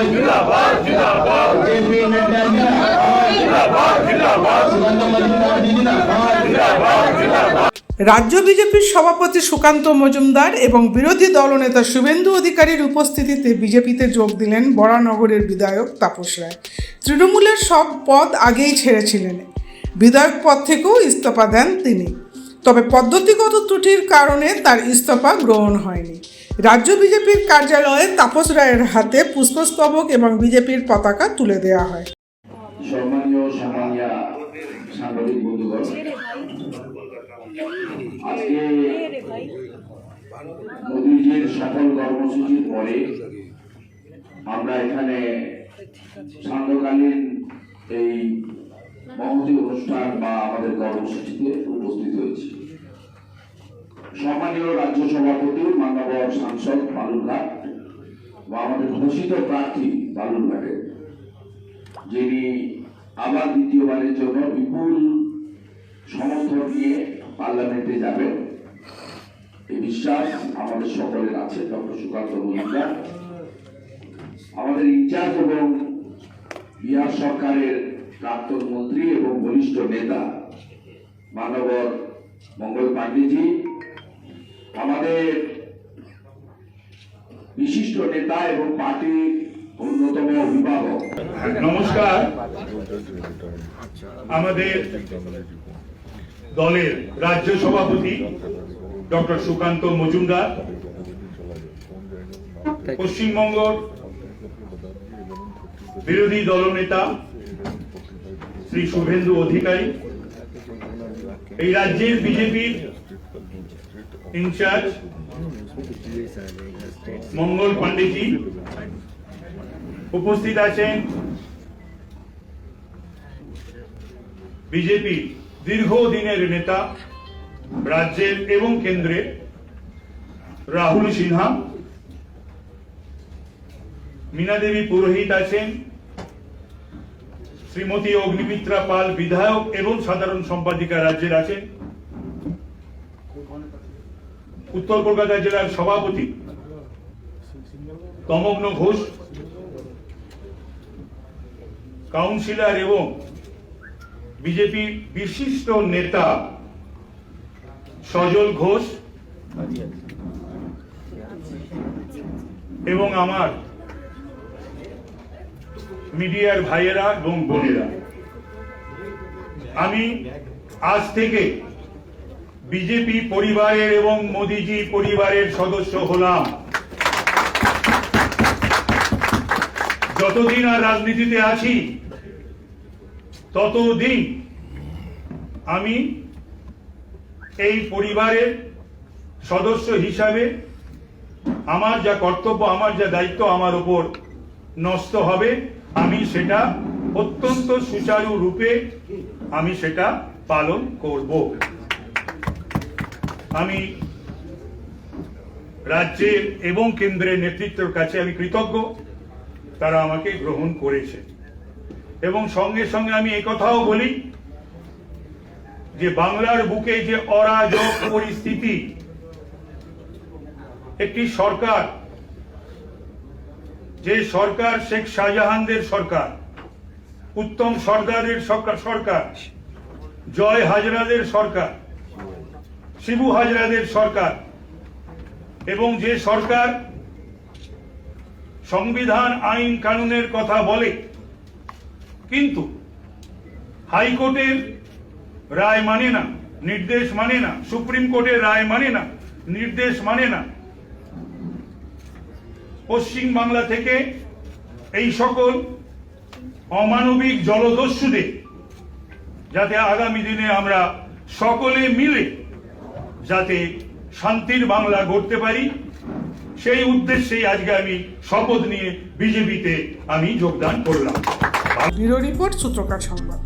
जिंदाबाद जिंदाबाद जेपी नड्डा जिंदाबाद जिंदाबाद सुगंध मजूमदार जी जिंदाबाद जिंदाबाद जिंदाबाद রাজ্য বিজেপির সভাপতি সুকান্ত মজুমদার এবং বিরোধী দলনেতা শুভেন্দু অধিকারীর উপস্থিতিতে বিজেপিতে যোগ দিলেন বরানগরের বিধায়ক তাপস রায় তৃণমূলের সব পদ আগেই ছেড়েছিলেন বিধায়ক পদ থেকেও ইস্তফা দেন তিনি তবে পদ্ধতিগত ত্রুটির কারণে তার ইস্তফা গ্রহণ হয়নি। রাজ্য বিজেপির কার্যালয়ে তাপস রায়ের হাতে পুষ্পস্তবক এবং বিজেপির পতাকা তুলে দেওয়া হয়। মোদীজির কর্মসূচির পরে আমরা এখানে সান্ধ্যকালীন এই মহতী অনুষ্ঠান বা আমাদের কর্মসূচিতে উপস্থিত সম্মানীয় রাজ্য সভাপতি, মান্যবর সাংসদ বালুরঘাট বা আমাদের ঘোষিত প্রার্থী বালুরঘাটের যিনি আবার দ্বিতীয়বারের জন্য বিপুল সমর্থন নিয়ে পার্লামেন্টে যাবেন। এই বিশ্বাস আমাদের সকলের আছে, ডক্টর সুকান্ত মজুমদার। আমাদের ইনচার্জ এবং বিহার সরকারের প্রাক্তন মন্ত্রী এবং বরিষ্ঠ নেতা মানবর মঙ্গল পাণ্ডেজি আমাদের বিশিষ্ট নেতা এবং পার্টির অন্যতম অভিভাবক। নমস্কার। আমাদের দলের রাজ্য সভাপতি ডক্টর সুকান্ত মজুমদার, পশ্চিমবঙ্গ বিরোধী দলনেতা শ্রী শুভেন্দু অধিকারী এই রাজ্যের বিজেপির ইনচার্জ মঙ্গল পান্ডেজি উপস্থিত আছেন। বিজেপি দীর্ঘদিনের নেতা রাজ্যের এবং কেন্দ্রের রাহুল সিনহা মীনা দেবী পুরোহিত আছেন। শ্রীমতী অগ্নিমিত্রা পাল বিধায়ক এবং সাধারণ সম্পাদিকা রাজ্যের আছেন উত্তর কলকাতা জেলার সভাপতি তমগ্ন ঘোষ। কাউন্সিলর এবং বিজেপি বিশিষ্ট নেতা সজল ঘোষ। এবং আমার মিডিয়ার ভাইয়েরা এবং বোনেরা, আমি আজ থেকে বিজেপি পরিবারের এবং মোদিজি পরিবারের সদস্য হলাম। যতদিন আর রাজনীতিতে আছি, ততদিন আমি এই পরিবারের সদস্য হিসাবে আমার যা কর্তব্য, আমার যা দায়িত্ব, আমার উপর নষ্ট হবে। আমি সেটা অত্যন্ত সুচারু রূপে আমি সেটা পালন করব। আমি রাজ্যের এবং কেন্দ্রের নেতৃত্বের কাছে আমি কৃতজ্ঞ, তারা আমাকে গ্রহণ করেছে। এবং সঙ্গে সঙ্গে আমি কথাও বলি যে বাংলার বুকে যে অরাজক পরিস্থিতি, একটি সরকার যে সরকার শেখ শাহজাহানদের সরকার, উত্তম সরকারের সরকার সরকার, জয় হাজরাদের সরকার, শিবু হাজরাদের সরকার, এবং যে সরকার সংবিধান, আইন, কানুনের কথা বলে, কিন্তু হাইকোর্টের রায় মানে না, নির্দেশ মানে না, সুপ্রিম কোর্টের রায় মানে না, নির্দেশ মানে না পশ্চিম বাংলা থেকে এই সকল অমানবিক জলদস্যুদের, যাতে আগামী দিনে আমরা সকলে মিলে যাতে শান্তির বাংলা গড়তে পারি, সেই উদ্দেশ্যেই আজকে আমি শপথ নিয়ে বিজেপিতে আমি যোগদান করলাম। ব্যুরো রিপোর্ট সূত্রকার সংবাদ।